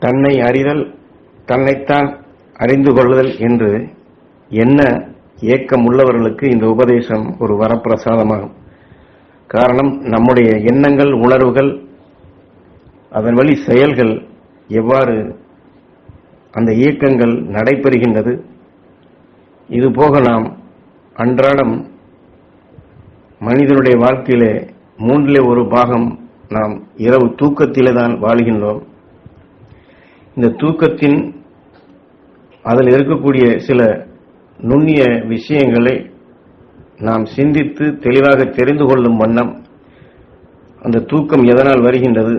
தன்னை அறிதல் தன்னைத்தான் அறிந்து கொள்ளுதல் என்று என்ன ஏக்கம் உள்ளவர்களுக்கு இந்த உபதேசம் ஒரு வரப்பிரசாதமாகும். காரணம் நம்முடைய எண்ணங்கள் உணர்வுகள் அதன் வழி செயல்கள் எவ்வாறு அந்த இயக்கங்கள் நடைபெறுகின்றது. இதுபோக நாம் அன்றாடம் மனிதனுடைய வாழ்க்கையிலே மூன்றிலே ஒரு பாகம் நாம் இரவு தூக்கத்திலே தான் வாழ்கின்றோம். இந்த தூக்கத்தின் அதில் இருக்கக்கூடிய சில நுண்ணிய விஷயங்களை நாம் சிந்தித்து தெளிவாக தெரிந்து கொள்ளும் வண்ணம் அந்த தூக்கம் எதனால் வருகின்றது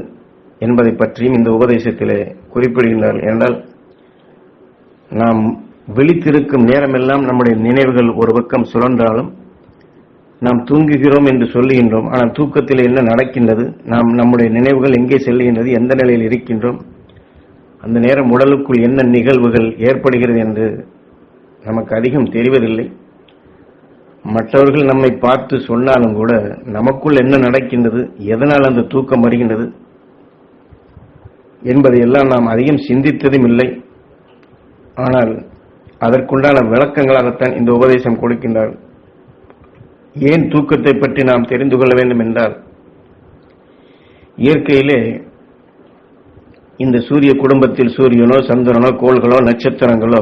என்பதை பற்றியும் இந்த உபதேசத்திலே குறிப்பிடுகின்றார்கள். என்றால் நாம் விழித்திருக்கும் நேரமெல்லாம் நம்முடைய நினைவுகள் ஒரு பக்கம் சுழன்றாலும் நாம் தூங்குகிறோம் என்று சொல்லுகின்றோம். ஆனால் தூக்கத்தில் என்ன நடக்கின்றது? நாம் நம்முடைய நினைவுகள் எங்கே செல்லுகின்றது? எந்த நிலையில் இருக்கின்றோம்? அந்த நேரம் உடலுக்குள் என்ன நிகழ்வுகள் ஏற்படுகிறது என்று நமக்கு அதிகம் தெரிவதில்லை. மற்றவர்கள் நம்மை பார்த்து சொன்னாலும் கூட நமக்குள் என்ன நடக்கின்றது எதனால் அந்த தூக்கம் வருகின்றது என்பதையெல்லாம் நாம் அதிகம் சிந்தித்ததும் இல்லை. ஆனால் அதற்குண்டான விளக்கங்களாகத்தான் இந்த உபதேசம் கொடுக்கின்றார். ஏன் தூக்கத்தை பற்றி நாம் தெரிந்து கொள்ள வேண்டும் என்றால் இயற்கையிலே இந்த சூரிய குடும்பத்தில் சூரியனோ சந்திரனோ கோள்களோ நட்சத்திரங்களோ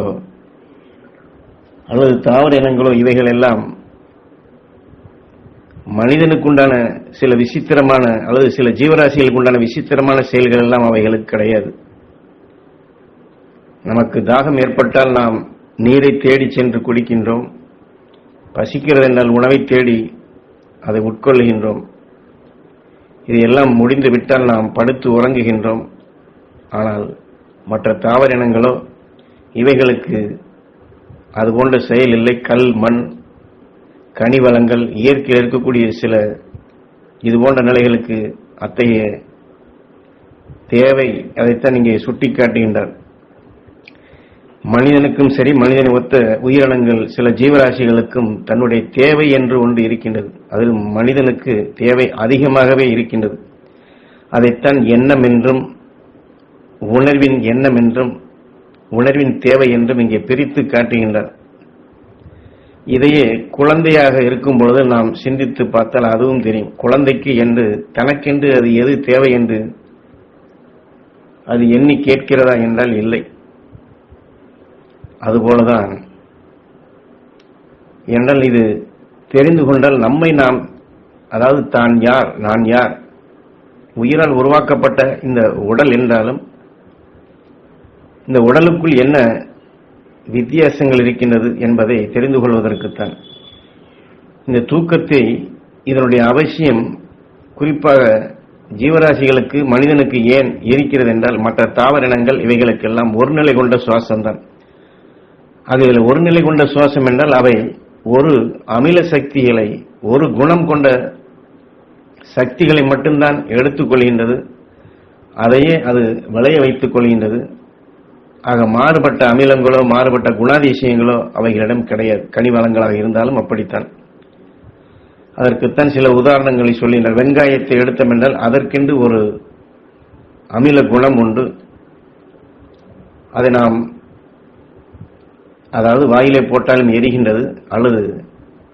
அல்லது தாவர இனங்களோ இவைகள் எல்லாம் மனிதனுக்குண்டான சில விசித்திரமான அல்லது சில ஜீவராசிகளுக்கு உண்டான விசித்திரமான செயல்கள் எல்லாம் அவைகளுக்கு கிடையாது. நமக்கு தாகம் ஏற்பட்டால் நாம் நீரை தேடி சென்று குடிக்கின்றோம் பசிக்கிறது என்றால் உணவை தேடி அதை உட்கொள்ளுகின்றோம். இதையெல்லாம் முடிந்துவிட்டால் நாம் படுத்து உறங்குகின்றோம். ஆனால் மற்ற தாவர இனங்களோ இவைகளுக்கு அது போன்ற செயல் இல்லை கல் மண் கனி வளங்கள் இயற்கையில் இருக்கக்கூடிய சில இது போன்ற நிலைகளுக்கு அத்தகைய தேவை அதைத்தான் இங்கே சுட்டிக்காட்டுகின்றார். மனிதனுக்கும் சரி மனிதனை ஒத்த உயிரினங்கள் சில ஜீவராசிகளுக்கும் தன்னுடைய தேவை என்று ஒன்று இருக்கின்றது. அதில் மனிதனுக்கு தேவை அதிகமாகவே இருக்கின்றது. அதைத்தான் எண்ணம் என்றும் உணர்வின் எண்ணம் என்றும் உணர்வின் தேவை என்றும் இங்கே பிரித்து காட்டுகின்றார் இதையே குழந்தையாக இருக்கும் பொழுது நாம் சிந்தித்து பார்த்தால் அதுவும் தெரியும். குழந்தைக்கு என்று தனக்கென்று அது எது தேவை என்று அது எண்ணி கேட்கிறதா என்றால் இல்லை. அதுபோலதான் என்றால் இது தெரிந்து கொண்டால் நம்மை நாம் அதாவது தான் யார் நான் யார் உயிரால் உருவாக்கப்பட்ட இந்த உடல் என்றாலும் இந்த உடலுக்குள் என்ன வித்தியாசங்கள் இருக்கின்றது என்பதை தெரிந்து கொள்வதற்குத்தான். இந்த தூக்கத்தை இதனுடைய அவசியம் குறிப்பாக ஜீவராசிகளுக்கு மனிதனுக்கு ஏன் இருக்கிறது என்றால் மற்ற தாவரினங்கள் இவைகளுக்கெல்லாம் ஒரு நிலை கொண்ட சுவாசம்தான். அதில் ஒரு நிலை கொண்ட சுவாசம் என்றால் அவை ஒரு அமில சக்திகளை ஒரு குணம் கொண்ட சக்திகளை மட்டும்தான் எடுத்துக்கொள்கின்றது அதையே அது விளைய வைத்துக் கொள்கின்றது. ஆக மாறுபட்ட அமிலங்களோ மாறுபட்ட குணாதிசயங்களோ அவைகளிடம் கிடையாது. கனிவளங்களாக இருந்தாலும் அப்படித்தான். அதற்குத்தான் சில உதாரணங்களை சொல்லினார். வெங்காயத்தை எடுத்தோம் என்றால் அதற்கென்று ஒரு அமில குணம் உண்டு. அதை நாம் அதாவது வாயிலே போட்டாலும் எரிகின்றது அல்லது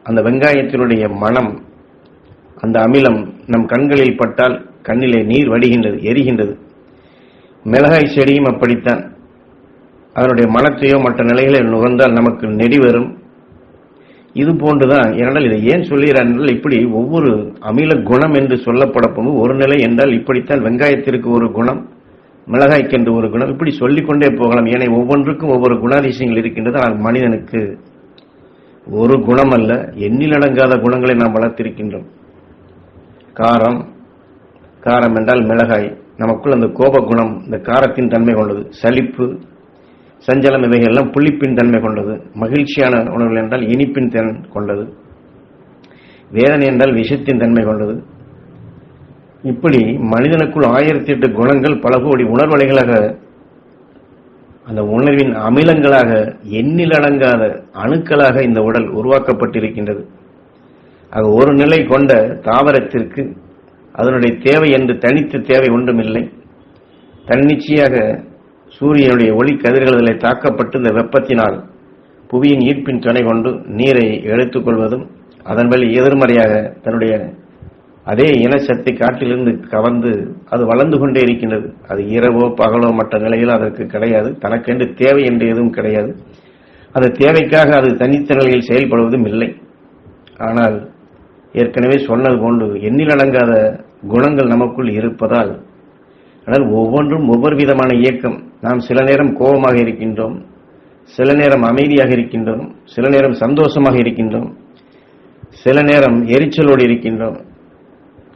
அந்த வெங்காயத்தினுடைய மனம் அந்த அமிலம் நம் கண்களில் பட்டால் கண்ணிலே நீர் வடிகின்றது எரிகின்றது. மிளகாய் செடியும் அப்படித்தான். அதனுடைய மனத்தையோ மற்ற நிலைகளில் நுகர்ந்தால் நமக்கு நெடி வரும். இது போன்றுதான் ஏனென்றால் இதை ஏன் சொல்லுகிறார் என்றால் இப்படி ஒவ்வொரு அமில குணம் என்று சொல்லப்படப்போது ஒரு நிலை என்றால் இப்படித்தான் வெங்காயத்திற்கு ஒரு குணம் மிளகாய்க்கென்று ஒரு குணம் இப்படி சொல்லிக்கொண்டே போகலாம். ஏனை ஒவ்வொன்றுக்கும் ஒவ்வொரு குணாதிசயங்கள் இருக்கின்றது. ஆனால் மனிதனுக்கு ஒரு குணம் அல்ல எண்ணிலடங்காத குணங்களை நாம் வளர்த்திருக்கின்றோம். காரம் காரம் என்றால் மிளகாய். நமக்குள் அந்த கோப குணம் இந்த காரத்தின் தன்மை கொண்டது. சலிப்பு சஞ்சலம் இவைகள்லாம் புளிப்பின் தன்மை கொண்டது. மகிழ்ச்சியான உணவுகள் என்றால் இனிப்பின் தன் கொண்டது. வேதனை என்றால் விஷத்தின் தன்மை கொண்டது. இப்படி மனிதனுக்குள் ஆயிரத்தி எட்டு குணங்கள் பல கோடி உணர்வலைகளாக அந்த உணர்வின் அமிலங்களாக எண்ணிலடங்காத அணுக்களாக இந்த உடல் உருவாக்கப்பட்டிருக்கின்றது. ஆக ஒரு நிலை கொண்ட தாவரத்திற்கு அதனுடைய தேவை என்று தனித்து தேவை ஒன்றுமில்லை. தன்னிச்சையாக சூரியனுடைய ஒளி கதிர்கள் தாக்கப்பட்டு இந்த வெப்பத்தினால் புவியின் ஈர்ப்பின் துணை கொண்டு நீரை எடுத்துக்கொள்வதும் அதன் வழி எதிர்மறையாக தன்னுடைய அதே இனசக்தி காட்டிலிருந்து கவர்ந்து அது வளர்ந்து கொண்டே இருக்கின்றது. அது இரவோ பகலோ மற்ற நிலையில் அதற்கு கிடையாது. தனக்கென்று தேவை என்று எதுவும் கிடையாது. அந்த தேவைக்காக அது தனித்த நிலையில் செயல்படுவதும் இல்லை. ஆனால் ஏற்கனவே சொன்னது போன்று எண்ணிலடங்காத குணங்கள் நமக்குள் இருப்பதால் ஆனால் ஒவ்வொன்றும் ஒவ்வொரு விதமான இயக்கம். நாம் சில நேரம் கோபமாக இருக்கின்றோம் சில நேரம் அமைதியாக இருக்கின்றோம் சில நேரம் சந்தோஷமாக இருக்கின்றோம் சில நேரம் எரிச்சலோடு இருக்கின்றோம்.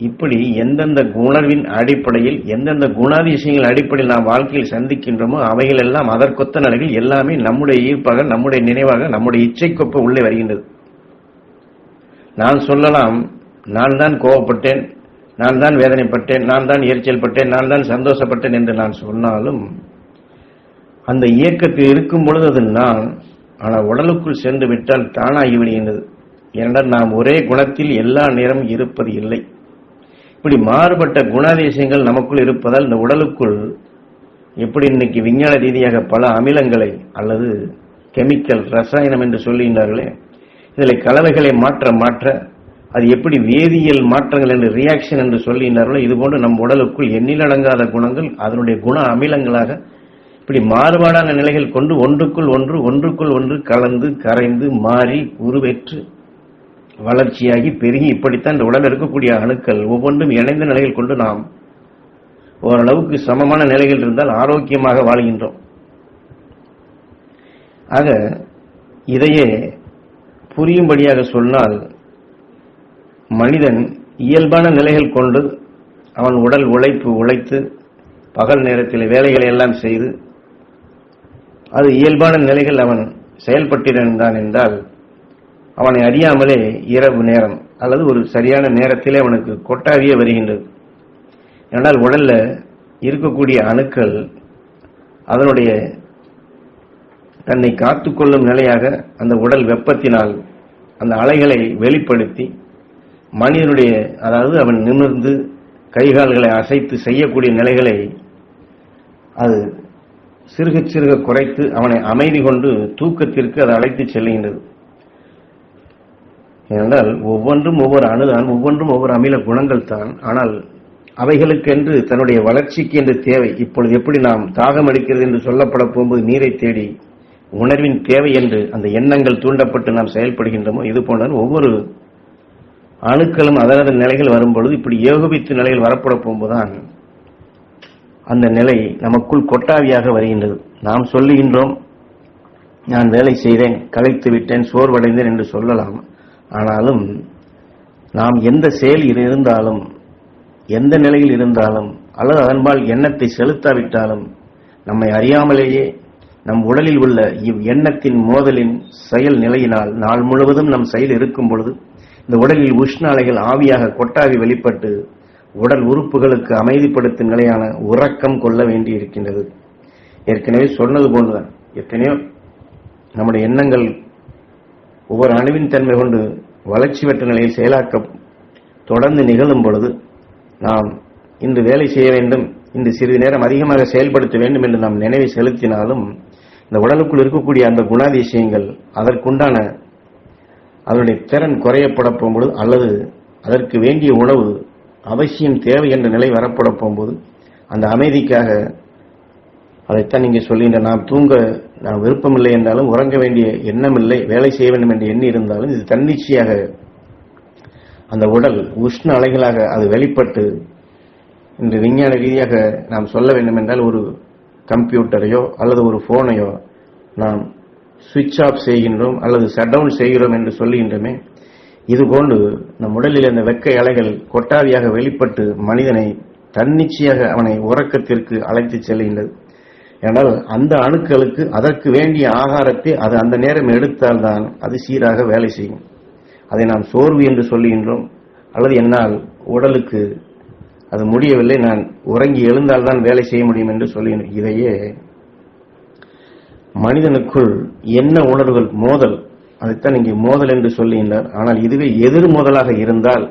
இப்படி எந்தெந்த உணர்வின் அடிப்படையில் எந்தெந்த குணாதிசயங்கள் அடிப்படையில் நாம் வாழ்க்கையில் சந்திக்கின்றோமோ அவைகள் எல்லாம் அதற்கொத்த நிலையில் எல்லாமே நம்முடைய ஈர்ப்பாக நம்முடைய நினைவாக நம்முடைய இச்சைக்கொப்ப உள்ளே வருகின்றது. நான் சொல்லலாம் நான் தான் கோவப்பட்டேன் நான் தான் வேதனைப்பட்டேன் நான் தான் எரிச்சல் பட்டேன் நான் தான் சந்தோஷப்பட்டேன் என்று நான் சொன்னாலும் அந்த இயக்கத்தில் இருக்கும் பொழுது அது நான் ஆனால் உடலுக்குள் சென்று விட்டால் தானாகி விடுகின்றது ஏனென்றால் நாம் ஒரே குணத்தில் எல்லா நேரம் இருப்பது இல்லை. இப்படி மாறுபட்ட குணாதிசயங்கள் நமக்குள் இருப்பதால் இந்த உடலுக்குள் எப்படி இன்னைக்கு விஞ்ஞான ரீதியாக பல அமிலங்களை அல்லது கெமிக்கல் ரசாயனம் என்று சொல்லுகின்றார்களே இதில் கலவைகளை மாற்ற மாற்ற அது எப்படி வேதியியல் மாற்றங்கள் என்று ரியாக்ஷன் என்று சொல்லுகின்றார்களோ இதுபோன்று நம் உடலுக்குள் எண்ணிலடங்காத குணங்கள் அதனுடைய குண அமிலங்களாக இப்படி மாறுபாடான நிலைகள் கொண்டு ஒன்றுக்குள் ஒன்று ஒன்றுக்குள் ஒன்று கலந்து கரைந்து மாறி உருவெற்று வளர்ச்சியாகி பெருகி இப்படித்தான் இந்த உடல் இருக்கக்கூடிய அணுக்கள் ஒவ்வொன்றும் இணைந்த நிலையில் கொண்டு நாம் ஓரளவுக்கு சமமான நிலைகள் இருந்தால் ஆரோக்கியமாக வாழ்கின்றோம். ஆக இதையே புரியும்படியாக சொன்னால் மனிதன் இயல்பான நிலைகள் கொண்டு அவன் உடல் உழைப்பு உழைத்து பகல் நேரத்தில் வேலைகளை எல்லாம் செய்து அது இயல்பான நிலைகள் அவன் செயல்பட்டிருந்தான் என்றால் அவனை அறியாமலே இரவு நேரம் அல்லது ஒரு சரியான நேரத்திலே அவனுக்கு கொட்டாவியே வருகின்றது. ஏனால் உடல்ல இருக்கக்கூடிய அணுக்கள் அதனுடைய தன்னை காத்துக்கொள்ளும் நிலையாக அந்த உடல் வெப்பத்தினால் அந்த அலைகளை வெளிப்படுத்தி மனிதனுடைய அதாவது அவன் நிமிர்ந்து கைகால்களை அசைத்து செய்யக்கூடிய நிலைகளை அது சிறுக சிறுக குறைத்து அவனை அமைதி கொண்டு தூக்கத்திற்கு அது அழைத்து செல்லுகின்றது. ஏனென்றால் ஒவ்வொன்றும் ஒவ்வொரு அணுதான் ஒவ்வொன்றும் ஒவ்வொரு அமில குணங்கள் தான். ஆனால் அவைகளுக்கென்று தன்னுடைய வளர்ச்சிக்கு என்று தேவை. இப்பொழுது எப்படி நாம் தாகம் அடிக்கிறது என்று சொல்லப்பட போகும்போது நீரை தேடி உணர்வின் தேவை என்று அந்த எண்ணங்கள் தூண்டப்பட்டு நாம் செயல்படுகின்றோமோ இது போன்ற ஒவ்வொரு அணுக்களும் அதனது நிலைகள் வரும்பொழுது இப்படி ஏகோபித்து நிலைகள் வரப்பட போகும்போதுதான் அந்த நிலை நமக்குள் கொட்டாவியாக வருகின்றது. நாம் சொல்லுகின்றோம் நான் வேலை செய்தேன் களைத்து விட்டேன் சோர்வடைந்தேன் என்று சொல்லலாம். ஆனாலும் நாம் எந்த செயலில் இருந்தாலும் எந்த நிலையில் இருந்தாலும் அல்லது அதன்பால் எண்ணத்தை செலுத்தாவிட்டாலும் நம்மை அறியாமலேயே நம் உடலில் உள்ள இவ் எண்ணத்தின் மோதலின் செயல் நிலையினால் நாள் முழுவதும் நம் செயல் இருக்கும் பொழுது இந்த உடலில் உஷ்ண அலைகள் ஆவியாக கொட்டாவி வெளிப்பட்டு உடல் உறுப்புகளுக்கு அமைதிப்படுத்தும் நிலையான உறக்கம் கொள்ள வேண்டி இருக்கின்றது ஏற்கனவே சொன்னது போன்றுதான். எத்தனையோ நம்முடைய எண்ணங்கள் ஒவ்வொரு அணுவின் தன்மை கொண்டு வளர்ச்சி பெற்ற நிலையில் செயலாக்க தொடர்ந்து நிகழும் பொழுது நாம் இன்று வேலை செய்ய வேண்டும் இன்று சிறிது நேரம் அதிகமாக செயல்படுத்த வேண்டும் என்று நாம் நினைவை செலுத்தினாலும் இந்த உடலுக்குள் இருக்கக்கூடிய அந்த குணாதிசயங்கள் அதற்குண்டான அதனுடைய திறன் குறையப்பட போகும்போது அல்லது அதற்கு வேண்டிய உணவு அவசியம் தேவை என்ற நிலை வரப்பட போகும்போது அந்த அமைதிக்காக அதைத்தான் நீங்க சொல்லுகின்ற நாம் தூங்க நான் விருப்பமில்லை என்றாலும் உறங்க வேண்டிய எண்ணம் இல்லை வேலை செய்ய வேண்டும் என்று எண்ணி இருந்தாலும் இது தன்னிச்சையாக அந்த உடல் உஷ்ண அலைகளாக அது வெளிப்பட்டு இன்று விஞ்ஞான ரீதியாக நாம் சொல்ல வேண்டும் என்றால் ஒரு கம்ப்யூட்டரையோ அல்லது ஒரு போனையோ நாம் சுவிட்ச் ஆஃப் செய்கின்றோம் அல்லது ஷட் டவுன் செய்கிறோம் என்று சொல்லுகின்றோமே இதுபோன்று நம் உடலில் அந்த வெக்கை அலைகள் கொட்டாவியாக வெளிப்பட்டு மனிதனை தன்னிச்சையாக அவனை உறக்கத்திற்கு அழைத்துச் செல்கின்றது. ஏனால் அந்த அணுக்களுக்கு அதற்கு வேண்டிய ஆகாரத்தை அது அந்த நேரம் எடுத்தால்தான் அது சீராக வேலை செய்யும். அதை நாம் சோர்வு என்று சொல்லுகின்றோம். அல்லது என்னால் உடலுக்கு அது முடியவில்லை நான் உறங்கி எழுந்தால்தான் வேலை செய்ய முடியும் என்று சொல்லுகின்றோம். இதையே மனிதனுக்குள் என்ன உணர்வுகள் மோதல்? அதைத்தான் இங்கே மோதல் என்று சொல்லுகின்றார். ஆனால் இதுவே எதிர் மோதலாக இருந்தால்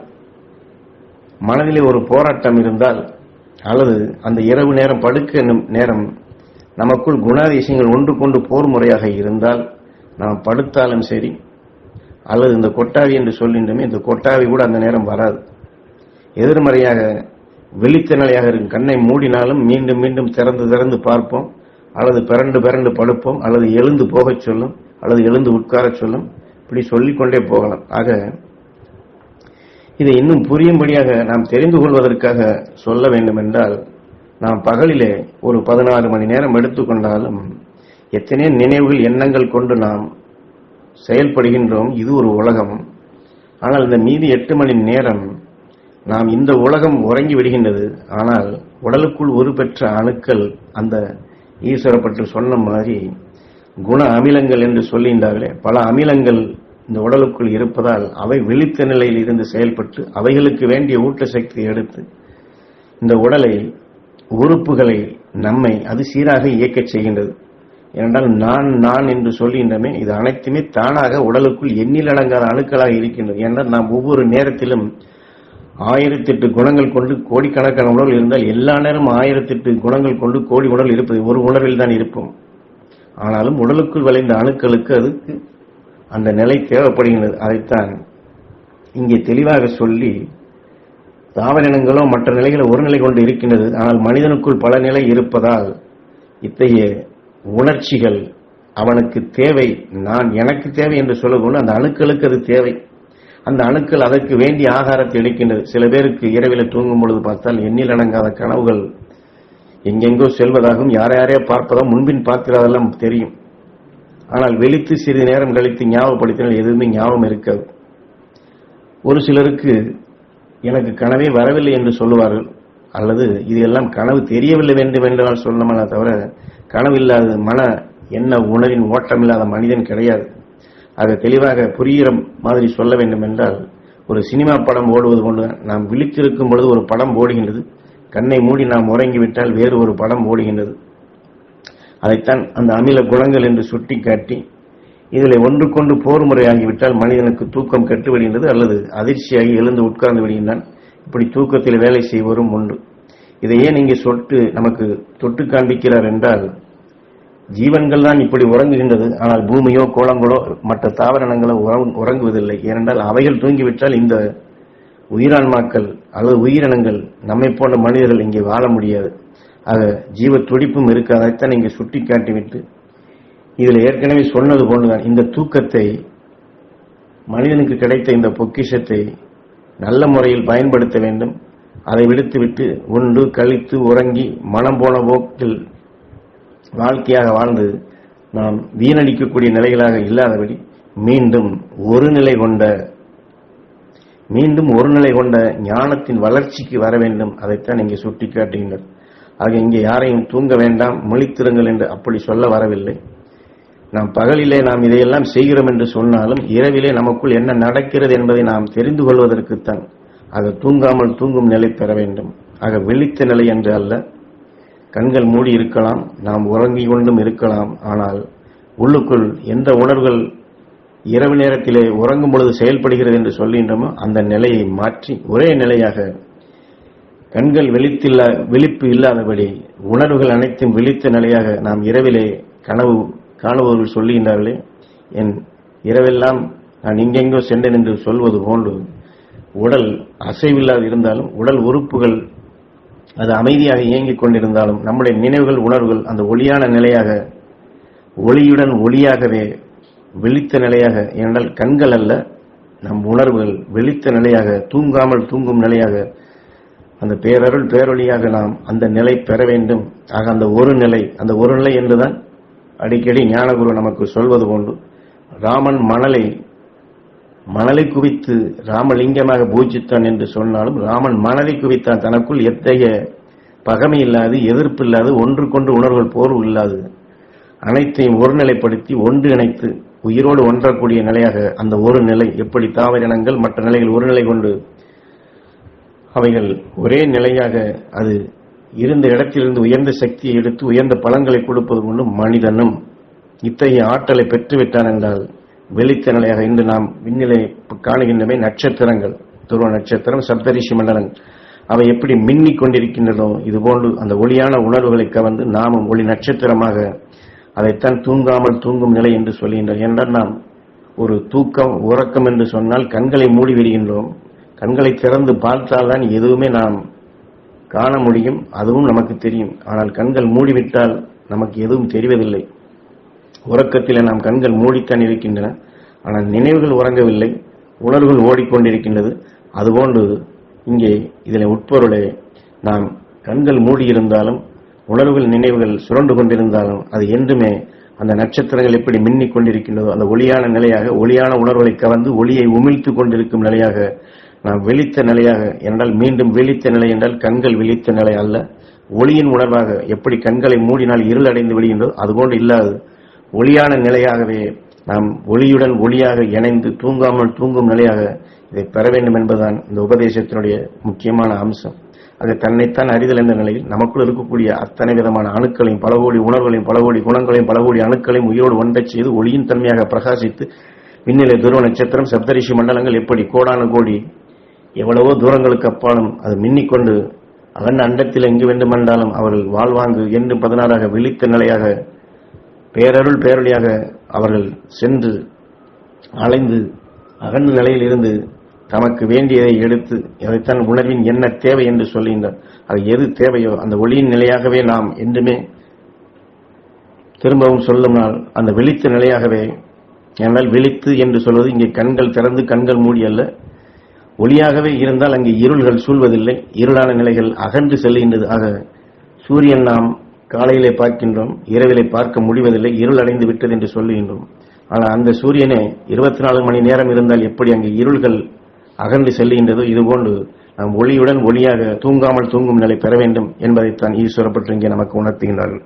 மனதிலே ஒரு போராட்டம் இருந்தால் அல்லது அந்த இரவு நேரம் படுக்க நேரம் நமக்குள் குணாதிசயங்கள் ஒன்று கொண்டு போர் முறையாக இருந்தால் நாம் படுத்தாலும் சரி அல்லது இந்த கொட்டாவி என்று சொல்லின்றமே இந்த கொட்டாவி கூட அந்த நேரம் வராது. எதிர்மறையாக விழித்த நிலையாக இருக்கும் கண்ணை மூடினாலும் மீண்டும் மீண்டும் திறந்து திறந்து பார்ப்போம். அல்லது பிறண்டு பிறண்டு படுப்போம் அல்லது எழுந்து போகச் சொல்லும் அல்லது எழுந்து உட்காரச் சொல்லும் இப்படி சொல்லிக்கொண்டே போகலாம். ஆக இதை இன்னும் புரியும்படியாக நாம் தெரிந்து கொள்வதற்காக சொல்ல வேண்டும் என்றால் நாம் பகலிலே ஒரு பதினாறு மணி நேரம் எடுத்துக்கொண்டாலும் எத்தனை நினைவுகள் எண்ணங்கள் கொண்டு நாம் செயல்படுகின்றோம் இது ஒரு உலகம். ஆனால் இந்த மீதி எட்டு மணி நேரம் நாம் இந்த உலகம் உறங்கி விடுகின்றது. ஆனால் உடலுக்குள் உருப்பெற்ற அணுக்கள் அந்த ஈஸ்வரப்பட்டு சொன்ன மாதிரி குண அமிலங்கள் என்று சொல்லின்றார்களே பல அமிலங்கள் இந்த உடலுக்குள் இருப்பதால் அவை விழித்த நிலையில் இருந்து செயல்பட்டு அவைகளுக்கு வேண்டிய ஊட்ட சக்தியை எடுத்து இந்த உடலை உறுப்புகளை நம்மை அது சீராக இயக்கச் செய்கின்றது. ஏனென்றால் நான் நான் என்று சொல்கின்றமே இது அனைத்துமே தானாக உடலுக்குள் எண்ணில் அடங்காத அணுக்களாக இருக்கின்றது. ஏனென்றால் நாம் ஒவ்வொரு நேரத்திலும் ஆயிரத்தெட்டு குணங்கள் கொண்டு கோடிக்கணக்கான உணர்வு இருந்தால் எல்லா நேரமும் ஆயிரத்தெட்டு குணங்கள் கொண்டு கோடி உடல் இருப்பது ஒரு உணர்வில் தான் இருப்போம். ஆனாலும் உடலுக்குள் விளைந்த அணுக்களுக்கு அதுக்கு அந்த நிலை தேவைப்படுகின்றது அதைத்தான் இங்கே தெளிவாக சொல்லி தாவரினங்களோ மற்ற நிலைகளை ஒரு நிலை கொண்டு இருக்கின்றது. ஆனால் மனிதனுக்குள் பல நிலை இருப்பதால் இத்தகைய உணர்ச்சிகள் அவனுக்கு தேவை. நான் எனக்கு தேவை என்று சொல்லக்கூட அந்த அணுக்களுக்கு அது தேவை. அந்த அணுக்கள் அதற்கு வேண்டிய ஆகாரத்தை எடுக்கின்றது. சில பேருக்கு இரவில் தூங்கும் பொழுது பார்த்தால் எண்ணில் அடங்காத கனவுகள் எங்கெங்கோ செல்வதாகவும் யார் யாரையோ பார்ப்பதாகவும் முன்பின் பார்க்கிறதெல்லாம் தெரியும். ஆனால் வெளித்து சிறிது நேரம் கழித்து ஞாபகப்படுத்தினால் எதுவுமே ஞாபகம் இருக்காது. ஒரு சிலருக்கு எனக்கு கனவே வரவில்லை என்று சொல்லுவார்கள். அல்லது இது எல்லாம் கனவு தெரியவில்லை வேண்டும் என்றால் சொல்லணுமே தவிர கனவில்லாத மன என்ன உணரின் ஓட்டமில்லாத மனிதன் கிடையாது. அதை தெளிவாக புரிகிற மாதிரி சொல்ல வேண்டும் என்றால் ஒரு சினிமா படம் ஓடுவது கொண்டு நாம் விழித்திருக்கும் பொழுது ஒரு படம் ஓடுகின்றது. கண்ணை மூடி நாம் உறங்கிவிட்டால் வேறு ஒரு படம் ஓடுகின்றது. அதைத்தான் அந்த அமில குணங்கள் என்று சுட்டிக்காட்டி இதில் ஒன்றுக்கொண்டு போர் முறையாகிவிட்டால் மனிதனுக்கு தூக்கம் கெட்டுவிடுகின்றது அல்லது அதிர்ச்சியாகி எழுந்து உட்கார்ந்து விடுகின்றான். இப்படி தூக்கத்தில் வேலை செய்வோரும் உண்டு. இதை ஏன் இங்கே சொட்டு நமக்கு தொட்டு காண்பிக்கிறார் என்றால் ஜீவன்கள் தான் இப்படி உறங்குகின்றது. ஆனால் பூமியோ கோலங்களோ மற்ற தாவரணங்களோ உறங்குவதில்லை. ஏனென்றால் அவைகள் தூங்கிவிட்டால் இந்த உயிரான்மாக்கள் அல்லது உயிரினங்கள் நம்மை போன்ற மனிதர்கள் இங்கே வாழ முடியாது. ஆக ஜீவ துடிப்பும் இருக்கு. அதைத்தான் இங்கே சுட்டி காட்டிவிட்டு இதில் ஏற்கனவே சொன்னது போன்றுதான். இந்த தூக்கத்தை மனிதனுக்கு கிடைத்த இந்த பொக்கிஷத்தை நல்ல முறையில் பயன்படுத்த வேண்டும். அதை விடுத்துவிட்டு உண்டு கழித்து உறங்கி மனம் போன போக்கில் வாழ்க்கையாக வாழ்ந்து நாம் வீணடிக்கக்கூடிய நிலைகளாக இல்லாதபடி மீண்டும் ஒரு நிலை கொண்ட மீண்டும் ஒரு நிலை கொண்ட ஞானத்தின் வளர்ச்சிக்கு வர வேண்டும். அதைத்தான் இங்கே சுட்டிக்காட்டுகின்றது ஆக இங்கே யாரையும் தூங்க வேண்டாம் முழித்திருங்கள் என்று அப்படி சொல்ல வரவில்லை. நாம் பகலிலே நாம் இதையெல்லாம் செய்கிறோம் என்று சொன்னாலும் இரவிலே நமக்குள் என்ன நடக்கிறது என்பதை நாம் தெரிந்து கொள்வதற்குத்தான். ஆக தூங்காமல் தூங்கும் நிலை பெற வேண்டும். ஆக விழித்த நிலை என்று அல்ல கண்கள் மூடி இருக்கலாம் நாம் உறங்கிக் கொண்டும் இருக்கலாம் ஆனால் உள்ளுக்குள் எந்த உணர்வுகள் இரவு நேரத்திலே உறங்கும் பொழுது செயல்படுகிறது என்று சொல்கின்றோமோ அந்த நிலையை மாற்றி ஒரே நிலையாக கண்கள் வெளித்தில்லா விழிப்பு இல்லாதபடி உணர்வுகள் அனைத்தும் விழித்த நிலையாக நாம் இரவிலே கனவு காணுபவர்கள் சொல்லுகின்றார்களே என் இரவெல்லாம் நான் இங்கெங்கோ சென்றேன் என்று சொல்வது போன்று உடல் அசைவில்லாது இருந்தாலும் உடல் உறுப்புகள் அது அமைதியாக இயங்கிக் கொண்டிருந்தாலும் நம்முடைய நினைவுகள் உணர்வுகள் அந்த ஒளியான நிலையாக ஒளியுடன் ஒளியாகவே வெளித்த நிலையாக ஏனென்றால் கண்கள் அல்ல நம் உணர்வுகள் வெளித்த நிலையாக தூங்காமல் தூங்கும் நிலையாக அந்த பேரருள் பேரொழியாக நாம் அந்த நிலை பெற வேண்டும். ஆக அந்த ஒரு நிலை அந்த ஒரு நிலை என்றுதான் அடிக்கடி ஞானகுரு நமக்கு சொல்வது போன்று ராமன் மணலை மணலை குவித்து ராமலிங்கமாக பூஜித்தான் என்று சொன்னாலும் ராமன் மணலை குவித்தான். தனக்குள் எத்தகைய பகமை இல்லாது எதிர்ப்பு இல்லாது ஒன்றுக்கொன்று உணர்வுகள் போர் இல்லாது அனைத்தையும் ஒருநிலைப்படுத்தி ஒன்று இணைத்து உயிரோடு ஒன்றக்கூடிய நிலையாக அந்த ஒரு நிலை எப்படி தாவரினங்கள் மற்ற நிலைகள் ஒரு நிலை கொண்டு அவைகள் ஒரே நிலையாக அது இருந்த இடத்திலிருந்து உயர்ந்த சக்தியை எடுத்து உயர்ந்த பலன்களை கொடுப்பது கொண்டு மனிதனும் இத்தகைய ஆற்றலை பெற்றுவிட்டான் என்றால் வெளித்தநிலையாக இன்று நாம் விண்ணிலை காணுகின்றமே நட்சத்திரங்கள் துருவ நட்சத்திரம் சப்தரிஷி மண்டலங்கள். அவை எப்படி மின்னிக் கொண்டிருக்கின்றதோ இதுபோன்று அந்த ஒளியான உணர்வுகளை கவர்ந்து நாமும் ஒளி நட்சத்திரமாக அதைத்தான் தூங்காமல் தூங்கும் நிலை என்று சொல்கின்றோம். என்றால் நாம் ஒரு தூக்கம் உறக்கம் என்று சொன்னால் கண்களை மூடி விடுகின்றோம். கண்களை திறந்து பார்த்தால்தான் எதுவுமே நாம் காண முடியும் அதுவும் நமக்கு தெரியும். ஆனால் கண்கள் மூடிவிட்டால் நமக்கு எதுவும் தெரிவதில்லை. உறக்கத்தில் நாம் கண்கள் மூடித்தான் இருக்கின்றன ஆனால் நினைவுகள் உறங்கவில்லை. உணர்வுகள் ஓடிக்கொண்டிருக்கின்றது. அதுபோன்று இங்கே இதில் உட்பொருளே நாம் கண்கள் மூடியிருந்தாலும் உணர்வுகள் நினைவுகள் சுரண்டு கொண்டிருந்தாலும் அது என்றுமே அந்த நட்சத்திரங்கள் எப்படி மின்னிக் கொண்டிருக்கின்றதோ அந்த ஒளியான நிலையாக ஒளியான உணர்வுகளை கவர்ந்து ஒளியை உமிழ்த்து கொண்டிருக்கும் நிலையாக நாம் வெளித்த நிலையாக என்றால் மீண்டும் வெளித்த நிலை என்றால் கண்கள் வெளித்த நிலை அல்ல. ஒளியின் உணர்வாக எப்படி கண்களை மூடினால் இருள் அடைந்து விடுகின்றதோ அதுபோன்று இல்லாது ஒளியான நிலையாகவே நாம் ஒளியுடன் ஒளியாக இணைந்து தூங்காமல் தூங்கும் நிலையாக இதை பெற வேண்டும் என்பதுதான் இந்த உபதேசத்தினுடைய முக்கியமான அம்சம். அது தன்னைத்தான் அறிதல் என்ற நிலையில் நமக்குள் இருக்கக்கூடிய அத்தனை விதமான அணுக்களையும் பல கோடி உணர்வுகளையும் பல கோடி குணங்களையும் பல கோடி அணுக்களையும் உயிரோடு ஒன்றச் செய்து ஒளியின் தன்மையாக பிரகாசித்து விண்ணிலை துருவ நட்சத்திரம் சப்தரிஷி மண்டலங்கள் எப்படி கோடான கோடி எவ்வளவோ தூரங்களுக்கு அப்பாலும் அது மின்னிக்கொண்டு அவன் அண்டத்தில் எங்கு வேண்டுமென்றாலும் அவர்கள் வாழ்வாங்கு என்று பதினாறாக விழித்த நிலையாக பேரருள் பேரொழியாக அவர்கள் சென்று அலைந்து அகன்ற நிலையில் இருந்து தமக்கு வேண்டியதை எடுத்து அதைத்தான் உணர்வின் என்ன தேவை என்று சொல்லுகின்றார் அது எது தேவையோ அந்த ஒளியின் நிலையாகவே நாம் என்றுமே திரும்பவும் சொல்லும்னால் அந்த விழித்த நிலையாகவே ஏனால் விழித்து என்று சொல்வது இங்கே கண்கள் திறந்து கண்கள் மூடி அல்ல. ஒளியாகவே இருந்தால் அங்கே இருள்கள் சூழ்வதில்லை. இருளான நிலைகள் அகன்று செல்கின்றது ஆக சூரியன் நாம் காலையிலே பார்க்கின்றோம் இரவிலே பார்க்க முடிவதில்லை இருள் அடைந்து விட்டது என்று சொல்லுகின்றோம். ஆனால் அந்த சூரியனே இருபத்தி நாலு மணி நேரம் இருந்தால் எப்படி அங்கே இருள்கள் அகன்று செல்லுகின்றதோ இதுபோன்று நாம் ஒளியுடன் ஒளியாக தூங்காமல் தூங்கும் நிலை பெற வேண்டும் என்பதைத்தான் ஈஸ்வரப்பட்டு இங்கே நமக்கு உணர்த்துகின்றார்கள்.